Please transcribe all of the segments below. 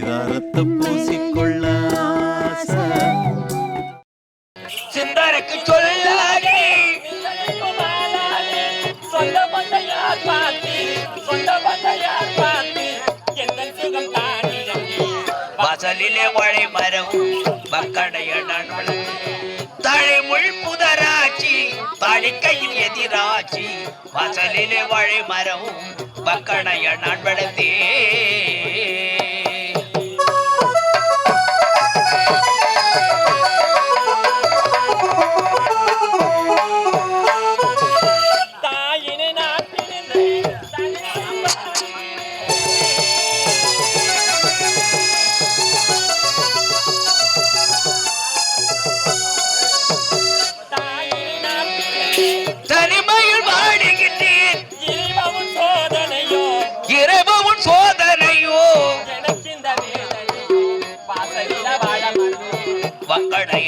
பரிதாரத்தை பூசிக்கொள்ள ஆசை. சொல்லாதே. சொந்த பந்த பார்த்து சொந்த பந்த பார்த்து என்ன சுகம் வாசலிலே வாழை மரம் மக்கடையடன் நான் தாழை முள் புதராட்சி தாழிக்கையில் எதிராட்சி. வாசலிலே வாழை மரம் மக்கடையடன் வளர்த்தே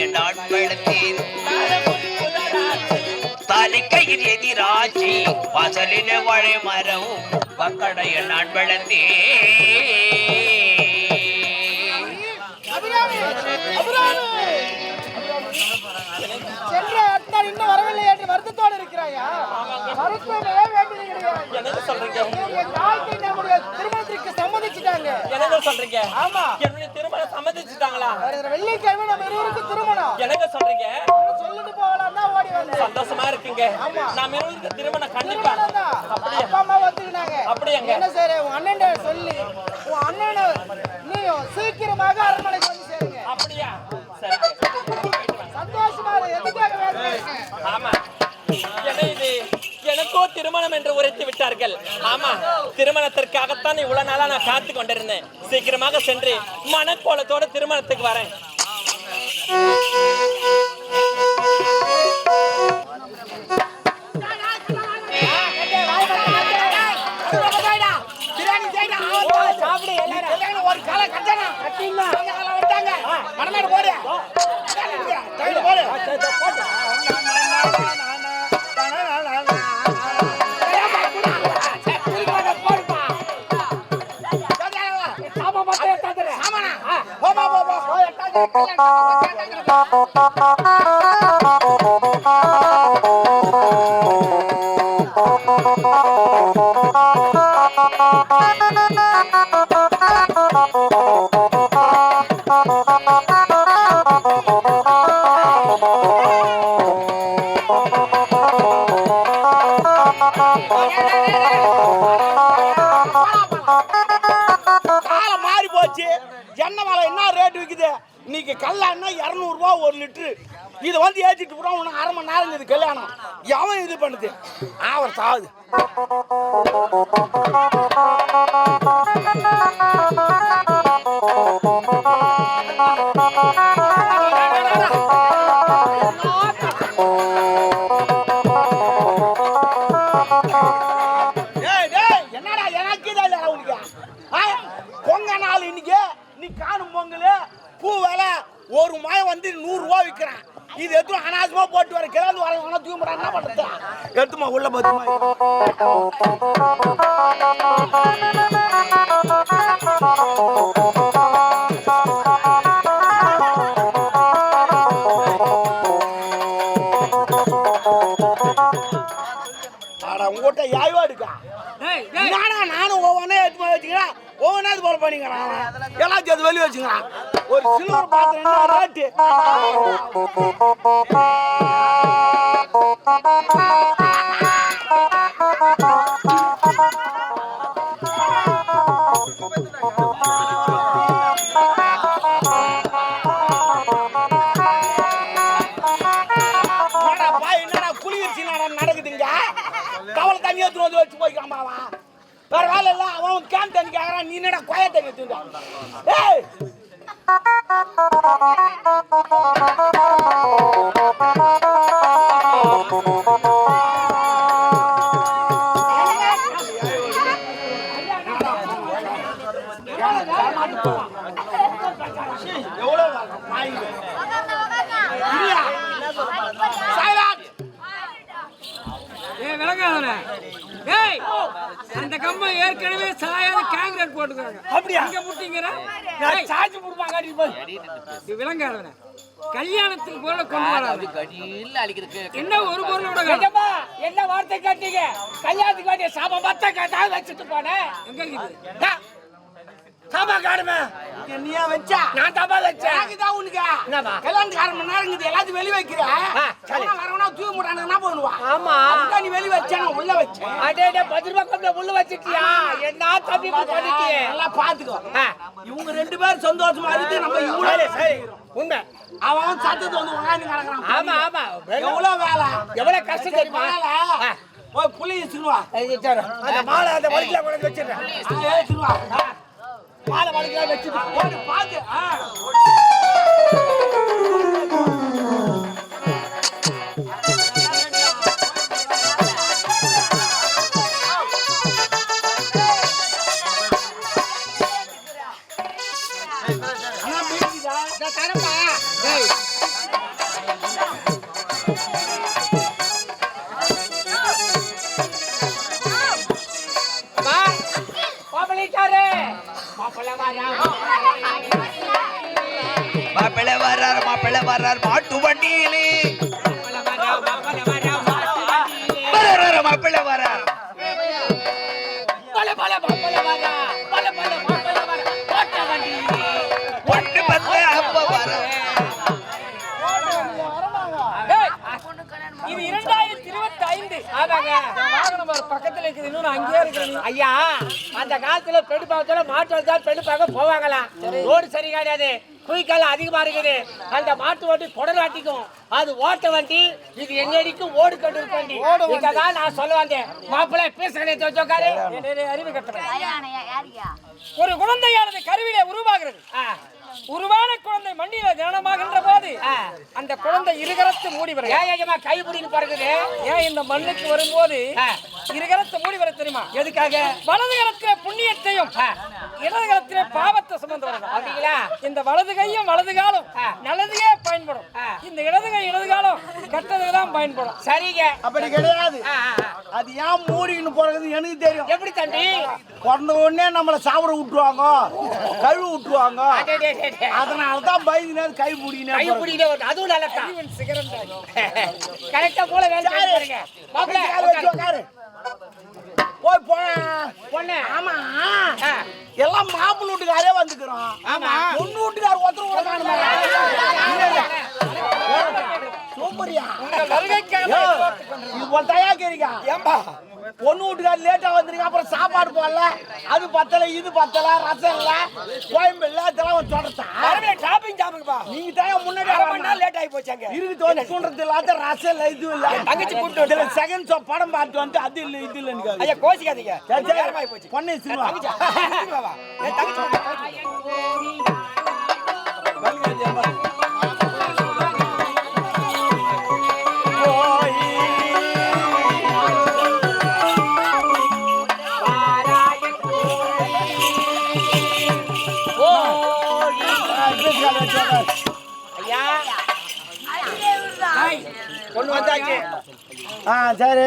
மக்கடைய நான் புதராட்சி தாலிக்கையில் எதிராட்சி வாசலிலே வாழை மரம் மக்கடைய நான் வளர்த்தே சென்ற அத்தார் இன்னும் வரவில்லை என்று வருத்தத்தோடு இருக்கிறாயா மருத்துவமே வேண்டியிருக்கிறாய் என்னது சொல்றீங்க? என் தாய்க்கு நம்முடைய திருமணத்திற்கு சம்மதிச்சுட்டாங்க. என்னங்க சொல்றீங்க? ஆமா. என்னுடைய திருமணம் சம்மதிச்சுட்டாங்களா வெள்ளிக்கிழமை நம்ம திருமணம். என்னங்க சொல்றீங்க? சொல்லிட்டு போகலாம் தான் ஓடி வந்தேன். சந்தோஷமா இருக்கீங்க. ஆமா. நாம இருவருக்கு திருமணம் கண்டிப்பா. அப்படியா? அப்பா அம்மா ஒத்துக்கினாங்க. அப்படியாங்க? என்ன சரி உன் அண்ணன் சொல்லி. உன் அண்ணனை நீயும் சீக்கிரமாக அரண்மனைக்கு விட்டார்கள் ஆமா திருமணத்திற்காகத்தான் இவ்வளவு நாளா நான் காத்து கொண்டிருந்தேன். சீக்கிரமாக சென்று மனக்கோலத்தோட திருமணத்துக்கு வரேன். ஒரு காலை கட்டணா கட்டினா போடு. போடு. காலம் மாறி போச்சு எண்ணெய் விலை என்ன ரேட் விற்குது இன்னைக்கு கல்லான்னா இரநூறுவா ஒரு லிட்டரு இதை வந்து ஏற்றிட்டு போகிறோம் உனக்கு அரை மணி நேரம் இது கல்யாணம். எவன் இது பண்ணுது? அவர் சாகுது நீ காணும் பொங்கல் பூ வேலை ஒரு மழை வந்து நூறுரூவா விற்கிறேன் இது எடுத்து அனாசமா போட்டு வர கிளந்து வர வேணா தூக்கி என்ன பண்ணுறது எடுத்துமா உள்ள பத்துமா பண்ணிக்கிறான். எல்லாத்தையும் அது வெளியே வச்சுக்கிறான். ஒரு சில்வர் பாத்திரம் ஏய்! நான் சார்ஜ் கொடுப்பாங்க அடி போய் விளங்காதவன கல்யாணத்துக்கு போல கொண்டு வராது. என்ன ஒரு பொருளோட என்ன வார்த்தை கேட்டீங்க? கல்யாணத்துக்கு வேண்டிய சாபம் மத்த கேட்டா வச்சுட்டு போனேன். எங்க இருக்குது? டா, சாபா காணுமே நீயா வச்சா? நான் தாபா வச்சேன். எனக்குதான் உனக்கு? என்னமா கல்யாணத்துக்கு அரை மணி நேரம் இருக்குது எல்லாத்தையும் வெளி வைக்கிற? வரவனா தூய முட்டான என்ன பண்ணுவா? ஆமா. நீ வெளி வச்சேன் நான் உள்ள வச்சேன். அடே டே பத்து ரூபாய் கொண்டு உள்ள வச்சிட்டியா? என்ன தம்பி பண்ணிட்டியே? நல்லா பாத்துக்கோ. இவங்க ரெண்டு பேரும் சந்தோஷமா இருக்கு நம்ம இவ்வளவு சரி. உண்மை. அவன் சத்தத்தை வந்து உட்காந்து கிடக்குறான் ஆமா ஆமா. எவ்வளவு வேலை? எவ்வளவு கஷ்டம் தெரியுமா? வேலை. போய் புளி வச்சுருவா அந்த மாலை அந்த வழியில கொண்டு வச்சிருக்கேன் வச்சிருவா மாலை வழியில வச்சுட்டு போட்டு பாத்து. அண்ணா? இதோ தரேன்ப்பா. டேய். மாப்பிள்ளை வர்றார் மாப்பிள்ளை வர்றார். மாட்டு வண்டியிலே. பக்கத்துல இருக்குது இன்னும் அங்கேயே இருக்கிறேன் ஐயா அந்த காலத்துல பெண் பார்க்கல மாட்டு வந்தா பெண் பார்க்க போவாங்களாம் ரோடு சரி கிடையாது. குயிக்கால அதிகமா இருக்குது. அந்த மாட்டு வண்டி குடல் வாட்டிக்கும். அது ஓட்ட வண்டி இது என்னடிக்கும் ஓடு கட்டு வண்டி. இதுதான் நான் சொல்ல வந்தேன். மாப்பிள்ளை பேசுகிறேன் தோச்சோக்காரு அறிவு யாருயா ஒரு குழந்தையானது கருவிலே உருவாகிறது. குழந்தை மண்ணில ஜனனமாகின்ற போது அந்த குழந்தை இருகரத்து மூடி வர. ஏஜமா கை பிடின்னு பிறகுது ஏன் இந்த மண்ணுக்கு வரும்போது இருகரத்து மூடி வர தெரியுமா? எதுக்காக? வலது கரத்திலே புண்ணியத்தையும் இடது கரத்திலே பாவத்தை சுமந்து வரணும் அப்படிங்களா இந்த வலது கையும் வலது காலம் நல்லதுக்கே பயன்படும். இந்த இடது கை இடது காலம் கெட்டதுக்கு தான் பயன்படும். சரிங்க. அப்படி கிடையாது. அது ஏன் மூடின்னு போறது எனக்கு தெரியும். எப்படி தம்பி? பிறந்த உடனே நம்மள சாப்பிட விட்டுருவாங்க. கழுவு விட்டுருவாங்க. அதனால தான் பயந்துனே கை கை மூடினே பிடிக்கிட்டே வருது. அதுவும் தான். கரெக்டா போல வேலை பாருங்க. போய் பொண்ணு ஆமா. எல்லாம் மாப்பிள்ளை வீட்டுக்காரே வந்துக்கிறோம். ஆமா. பொண்ணு வீட்டுக்கார ஒருத்தர் கூட காணுமே. சூப்பரியா. ஏம்பா. பொண்ணு வீட்டுக்கார லேட்டா வந்துருங்க அப்புறம் சாப்பாடு போடல. அது பத்தல இது பத்தல ரசம் இல்ல கோயம்பு இல்ல இதெல்லாம் தொடர்த்தா ஷாப்பிங் ஜாமுக்குப்பா நீங்க தான் முன்னாடி அரை மணி நேரம் லேட் ஆகி போச்சாங்க இருக்கு தோணி தூண்டுறது இல்லாத ரசம் இது இல்ல. தங்கச்சி கூப்பிட்டு செகண்ட் ஷோ படம் பார்த்து வந்து அது இல்ல இது இல்ல ஐயா கோச்சிக்காதீங்க நேரமாகி போச்சு. பொண்ணு சினிமா தங்கச்சி தங்கச்சி ஐயா பொண்ணு வந்தாச்சு ஆ சரி.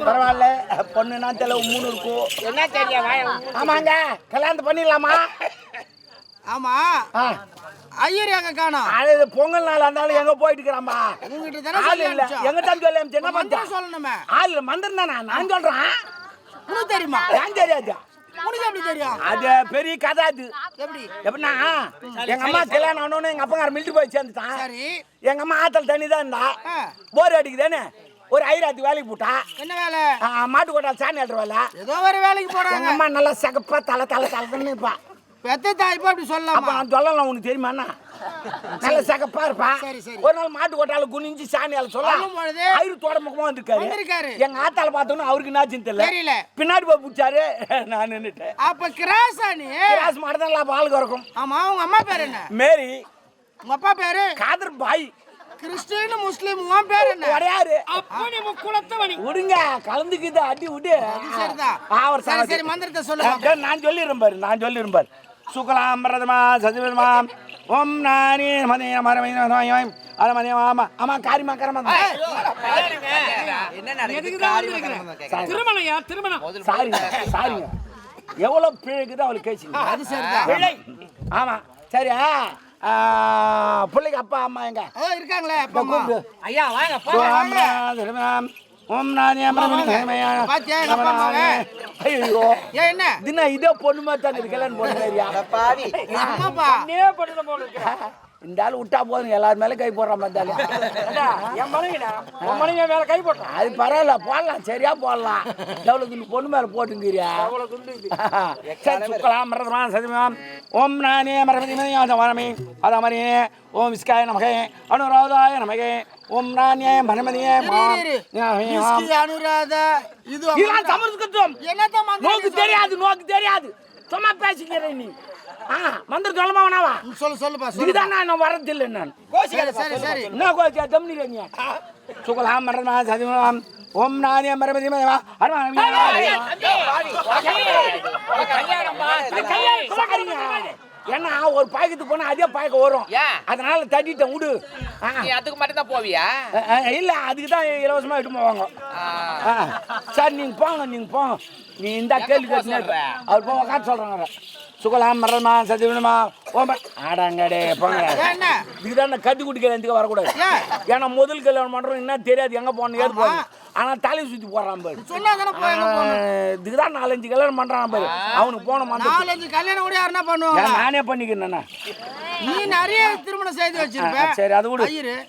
பரவாயில்ல பொண்ணுனா தெரியல மூணு இருக்கும் என்ன தெரியும் வாய ஆமாங்க கல்யாணத்தை பண்ணிடலாமா? ஆமா. ஐயர் எங்க காணோம்? அது பொங்கல் நாள் இருந்தாலும் எங்க போயிட்டு இருக்கிறாமா உங்ககிட்ட தானே ஆள் இல்ல. எங்க தான் சொல்லி என்ன மந்திரம் சொல்லணுமே. ஆள் மந்திரம் தானே? நான் சொல்றேன். தெரியுமா? ஏன் தெரியாது. உனக்கு எப்படி தெரியும்? அது பெரிய கதை அது. எப்படி? எப்படின்னா எங்க அம்மா கல்யாணம் ஆனோன்னு எங்க அப்பங்கார மிலிட்டரி போய் சேர்ந்துட்டான். சரி. எங்க அம்மா ஆத்தல் தண்ணி தான் இருந்தா. போர் அடிக்குதானே ஒரு ஐராத்துக்கு வேலைக்கு போட்டா. என்ன வேலை? மாட்டு கொட்டால் சாணி அல்ற வேலை. ஏதோ ஒரு வேலைக்கு எங்க போறாங்க அம்மா நல்லா சகப்பா தலை தலை தலைன்னு இருப்பா. பெத்த தாய்ப்பா அப்படி அப்ப சொல்லலாமா நான் சொல்லலாம் உனக்கு தெரியுமா அண்ணா? நல்ல சகப்பா இருப்பா சரி, சரி. ஒரு நாள் மாட்டு கொட்டால குனிஞ்சு சாணியால சொல்ல சொல்லும் பொழுது ஐரு தோட முகமா வந்திருக்காரு. வந்திருக்காரு. எங்க ஆத்தால பார்த்தோன்னு அவருக்கு என்னாச்சுன்னு தெரியல. தெரியல. பின்னாடி போய் பிடிச்சாரு நான் நின்னுட்டேன். அப்ப கிராஸா நீ கிளாஸ் மாட்டதான் அப்ப ஆளுக்கு இருக்கும் ஆமா உங்க அம்மா பேர் என்ன? மேரி. உங்க அப்பா பேரு? காதர் பாய். கிறிஸ்டின் முஸ்லீம் உன் பேர் என்ன? கிடையாது அப்போ. நீ முக்குளத்தவனி விடுங்க கலந்துக்குது அடி விடு சரிதான். அவர் சரி சரி மந்திரத்தை சொல்லுங்க. நான் சொல்லிடுறேன் பாரு நான் சொல்லிடுறேன் பாரு. சுகலாம் பிரதமா சஜிவதமா ஓம் நானி மதிய மரமயம் அத மதியம் ஆமா ஆமா காரியமா கரமா வந்திருக்கிறேன் திருமணம்? திருமணம் சாரிங்க சாரிங்க. எவ்வளவு பிழைக்குது அவளுக்கு கேச்சுங்க அது சரிதான். பிழை ஆமா. சரி ஆ, பிள்ளைக்கு அப்பா அம்மா எங்க? இருக்காங்களே ஐயா வாங்க ஓம்? ஐயோ. ஏன் என்ன? தினம் இதே பொண்ணு மாதிரி தான் கல்யாணம் பொண்ணு பாவி. பண்ணுத போல இருக்கு? இந்த ஆள் விட்டா போதும். எல்லாரும் மேல கை போடுற மாதிரி தான் என் மனைவி மேல கை போட்டான் அது பரவாயில்ல போடலாம் சரியா போடலாம். எவ்வளவு துண்டு பொண்ணு மேல போட்டுங்கிறியா? அவ்வளவு துண்டு. சரி சுக்கலாம் மரதமான் சதிமாம். ஓம் நானே மரமதி வரமே. அதா மாதிரி ஓம் விஸ்காய நமகே அனுராதாய நமகே. ஓம் நானே. விஸ்கி, அனுராதா இது சமஸ்கிருதம் என்னத்தான் நோக்கு தெரியாது நோக்கு தெரியாது. சும்மா பேசிக்கிற நீ. மந்திரம் சொல்லமா வேணாவா சொல்லு சொல்லுப்பா இதுதான் நான் வரதில்லை நான். சரி சரி. சரி என்ன கோச்சா தம்னி நீ சுகலாம் மரமா சதிமாம் ஓம் நானே ஏன்னா ஒரு பாக்கெட்டு போனா அதே பாய்க்க வரும்? அதனால தட்டிட்டேன் விடு அதுக்கு மட்டும் தான் போவியா? இல்ல அதுக்கு தான் இலவசமா இட்டு போவாங்க. சரி நீங்க போங்க நீங்க போங்க. நீ இந்த கேள்வி கேட்டு? அவர் போக சொல்றாங்க சுகலாம் மரமா சதிவினமா ஓம் ஆடாங்கடே போங்க. இதுதான் நான் கத்தி குட்டி கல்யாணத்துக்கு வரக்கூடாது. ஏன்? ஏன்னா முதல் கல்யாணம் பண்றோம் என்ன தெரியாது எங்க போகணும் ஏது போகணும். ஆனா தலை சுத்தி போடுறான் பாரு. ஆ, இதுக்குதான் நாலஞ்சு கல்யாணம் பண்றான் பாரு. அவனுக்கு போன நாலஞ்சு கல்யாணம் கூட யாருன்னா பண்ணுவாங்க ஏன் நானே பண்ணிக்கிறேன் நீ நிறைய திருமணம் செய்து வச்சிருப்ப. சரி அது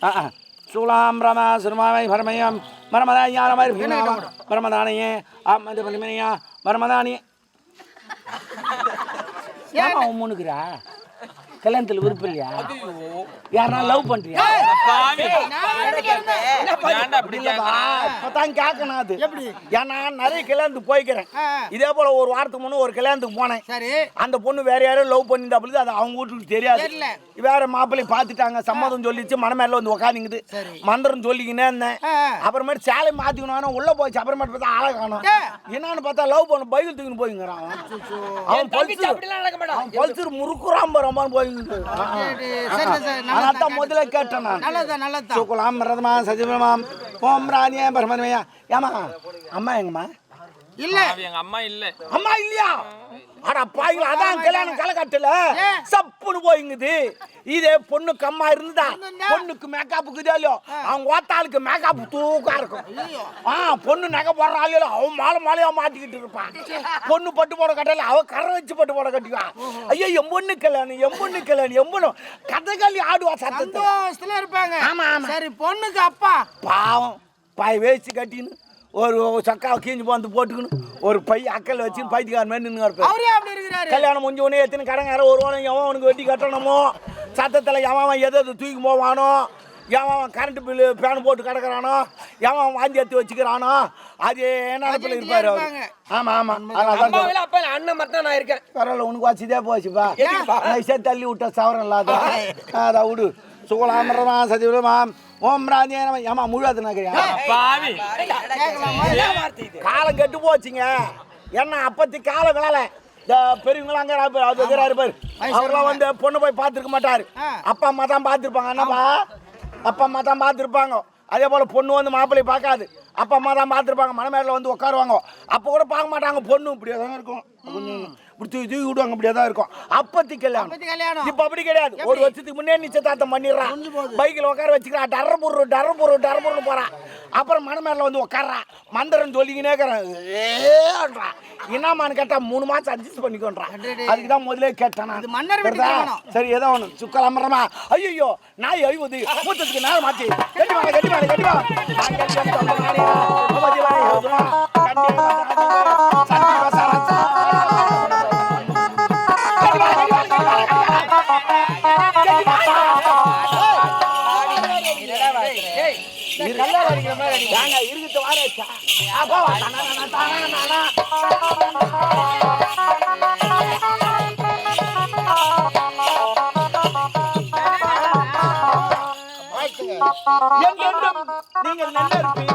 ஆ, ஆ. சூலாம் ரம சிறுமாவை பரமயம் மரமதா ஞானமாய் மரமதானியே. ஆமது பலிமனையா மரமதானியே. ஏமா உம்முனுக்குறா கல்யாணத்தில் விருப்பம் இல்லையா? யாரா லவ் பண்றியா? அப்படி இப்பதான் கேட்கணும் அது. எப்படி? ஏன்னா நிறைய கல்யாணத்துக்கு போய்க்கிறேன். இதே போல ஒரு வாரத்துக்கு முன்னே ஒரு கல்யாணத்துக்கு போனேன். சரி. அந்த பொண்ணு வேற யாரும் லவ் பண்ணிருந்தாப்புல அது அவங்க வீட்டுக்கு தெரியாது. தெரியல. வேற மாப்பிள்ளை பார்த்துட்டாங்க. சம்மதம் சொல்லிச்சு மனமேல வந்து உக்காந்துங்குது. சரி. மந்திரம் சொல்லிக்கினே இருந்தேன். அப்புறமேட்டு சேலை மாத்திக்கணும். உள்ள போச்சு. அப்புறமேட்டு பார்த்தா ஆளை காணும். ஏ. என்னன்னு பார்த்தா லவ் பண்ண பைபிள் தூக்கின்னு போய்ங்கிறான். அவன். பல்சர் அவன் பல்சர் முறுக்குறான் பாரு அதான் முதல்ல கேட்டேன். நான். சுகுலாம் ரதமா சஜிவமா ஓம் ராணியா பரமதமையா. ஏமா அம்மா எங்கம்மா? இல்ல. எங்க அம்மா இல்ல. அம்மா இல்லையா? அட பாய்கள் அதான் கல்யாணம் கலக்கட்டல. ஏன்? சப்புன்னு போயிங்குது. இதே பொண்ணுக்கு அம்மா இருந்தா? பொண்ணுக்கு மேக்கப்புக்கு இல்லையோ அவங்க ஓத்தாளுக்கு மேக்கப் தூக்கா இருக்கும். ஆ பொண்ணு நகை போடுற அவன் மாலை மாலையா மாட்டிக்கிட்டு இருப்பான் பொண்ணு பட்டு போட கட்டல அவ கரை வச்சு பட்டு போட கட்டிவா ஐயோ என் பொண்ணு கல்யாணம் என் பொண்ணு கல்யாணம் என் பொண்ணு. கதகளி ஆடுவா சத்தத்தை சந்தோஷத்துல இருப்பாங்க. ஆமா, ஆமா. சரி பொண்ணுக்கு அப்பா. பாவம் பாய் வேஸ்ட் கட்டின்னு. ஒரு சக்காவை கீஞ்சு வந்து போட்டுக்கணும் ஒரு பை அக்கல் வச்சு பைத்தியக்கார மாதிரி நின்று இருப்பாரு அவரே அப்படி இருக்கிறாரு. கல்யாணம் முடிஞ்ச உடனே எத்தனை கடங்கார வருவானோ எவன் அவனுக்கு வெட்டி கட்டணுமோ? சத்தத்தில் எவன் அவன் எதை எதை தூக்கி போவானோ? எவன் அவன் கரண்ட் பில்லு ஃபேன் போட்டு கிடக்குறானோ? எவன் வாந்தி எடுத்து வச்சுக்கிறானோ? அதே நினப்பில் இருப்பார் அவர். இருப்பாங்க. ஆமாம் ஆமாம் அதனால தான் அம்மா இல்ல அப்பா அண்ணன் மட்டும் தான் நான் இருக்கேன். பரவாயில்ல உனக்கு வச்சுதே போச்சுப்பா. நைஸாக தள்ளி விட்ட சவரம் இல்லாத அதை விடு. சுகலாமரமா சதிவிடமாம் ஓம் ராஜே நம ஏமா முழுவது நகரியா? பாவி. காலம் கெட்டு போச்சுங்க. என்ன அப்பத்தி காலம் கால இந்த இருப்பாரு, அவர் இருக்கிறாரு பாரு அவர்லாம் வந்து பொண்ணு போய் பார்த்துருக்க மாட்டாரு. அப்பா அம்மா தான் பார்த்துருப்பாங்க. என்னப்பா? அப்பா அம்மா தான் பார்த்துருப்பாங்க. அதே போல் பொண்ணு வந்து மாப்பிள்ளை பார்க்காது. அப்பா அம்மா தான் பார்த்துருப்பாங்க. மனமேரில் வந்து உட்காருவாங்க. அப்போ கூட பார்க்க மாட்டாங்க. பொண்ணு இப்படியே தான் இருக்கும் இப்படி தூக்கி தூக்கி விடுவாங்க இப்படியே தான் இருக்கும் அப்பத்தி கல்யாணம். இப்போ அப்படி கிடையாது ஒரு வருஷத்துக்கு முன்னே நிச்சயதார்த்தம் பண்ணிடுறான் பைக்கில் உட்கார வச்சுக்கிறான் டர்ற பொரு டர்ற பொரு டர்ற பொருள் போறான் அப்புறம் மணமேல வந்து உட்கார்றான் மந்திரம் சொல்லிக்கினே ஏன்றான் என்னமான்னு கேட்டா மூணு மாசம் அட்ஜஸ்ட் பண்ணிக்கோன்றான் அதுக்கு தான் முதல்ல கேட்டேன் மன்னர். சரி ஏதோ ஒன்று சுக்கலாமரமா ஐயோ நாய் அழிவுது மூத்தத்துக்கு நாள் மாத்தி கட்டி வாங்க கட்டி வாங்க கட்டி வாங்க நீங்கள் நல்லா இருப்பீங்க.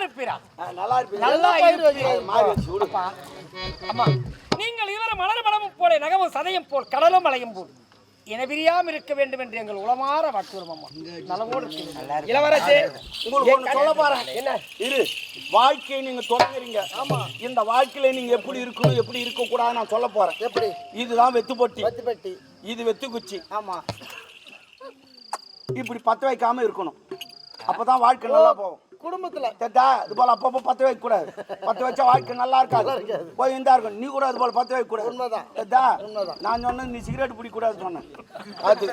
இருப்பீரா நல்லா இருப்பீங்க. நல்லா இருப்பீங்க. மாறி நீங்கள் இவர மலர் மலமும் போல நகமும் சதையும் போல் கடலும் மலையும் போல் இனபிரியாம இருக்க வேண்டும் என்று எங்கள் உளமாற வாக்குறும் அம்மா. நலவோடு. இளவரசே உங்களுக்கு ஒண்ணு சொல்ல என்ன? இரு. வாழ்க்கையை நீங்க தொடங்குறீங்க. ஆமா. இந்த வாழ்க்கையில நீங்க எப்படி இருக்கணும் எப்படி இருக்க கூடாது நான் சொல்ல போறேன். எப்படி? இதுதான் வெத்து பொட்டி. வெத்து பொட்டி இது வெத்து குச்சி. ஆமா. இப்படி பத்த வைக்காம இருக்கணும். அப்பதான் வாழ்க்கை நல்லா போகும். குடும்பத்துல. தத்தா இது போல அப்பப்போ பத்த வைக்க கூடாது. பத்த வச்சா வாழ்க்கை நல்லா இருக்காது. போய் இருந்தா இருக்கும். நீ கூட இது போல பத்த வைக்க கூடாது. உண்மைதான். தத்தா நான் சொன்னேன் நீ சிகரெட் பிடிக்க கூடாது சொன்னேன். அது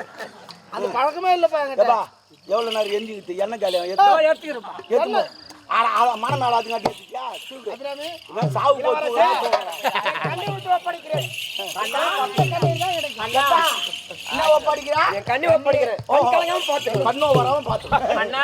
அந்த பழக்கமே இல்லப்பா எவ்வளவு நேரம் எந்திக்கிட்டு என்ன காலியம் இதோ எத்தனை ஏத்துக்கிறோம்ப்பா. எத்தனை ஆனா அத மன மேல அதுங்க அடிச்சியா தூக்கு. இவன் சாவு போட்டு கண்ணை விட்டு ஒப்படைக்கிறேன். என்ன படிக்கிறா என் கண்ணை வராம பாத்து அண்ணா.